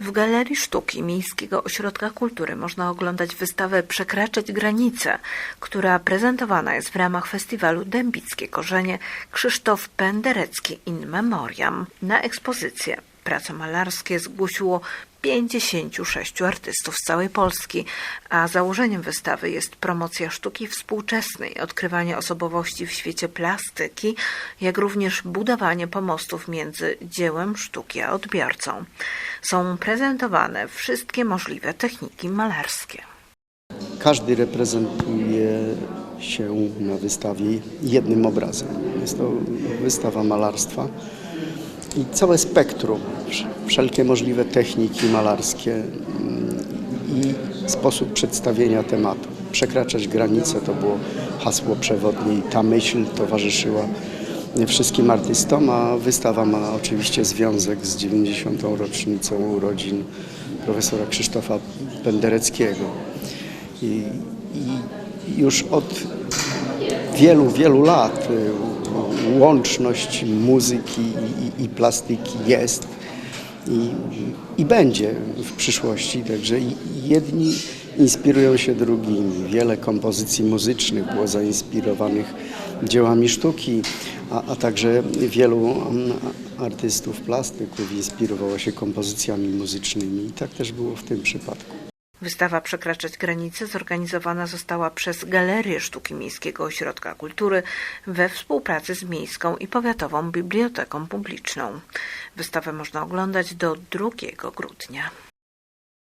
W Galerii Sztuki Miejskiego Ośrodka Kultury można oglądać wystawę Przekraczać granice, która prezentowana jest w ramach festiwalu Dębickie Korzenie Krzysztof Penderecki in Memoriam. Na ekspozycję prace malarskie zgłosiło 56 artystów z całej Polski, a założeniem wystawy jest promocja sztuki współczesnej, odkrywanie osobowości w świecie plastyki, jak również budowanie pomostów między dziełem sztuki a odbiorcą. Są prezentowane wszystkie możliwe techniki malarskie. Każdy reprezentuje się na wystawie jednym obrazem. Jest to wystawa malarstwa i całe spektrum, wszelkie możliwe techniki malarskie mm, i sposób przedstawienia tematu. Przekraczać granice to było hasło przewodnie i ta myśl towarzyszyła wszystkim artystom, a wystawa ma oczywiście związek z 90. rocznicą urodzin profesora Krzysztofa Pendereckiego. I, i już od wielu, wielu lat y, łączność muzyki i, i, i plastyki jest i, i będzie w przyszłości. Także jedni inspirują się drugimi. Wiele kompozycji muzycznych było zainspirowanych dziełami sztuki, a, a także wielu mm, artystów, plastyków inspirowało się kompozycjami muzycznymi. I tak też było w tym przypadku. Wystawa Przekraczać granice zorganizowana została przez Galerię Sztuki Miejskiego Ośrodka Kultury we współpracy z Miejską i Powiatową Biblioteką Publiczną. Wystawę można oglądać do 2 grudnia.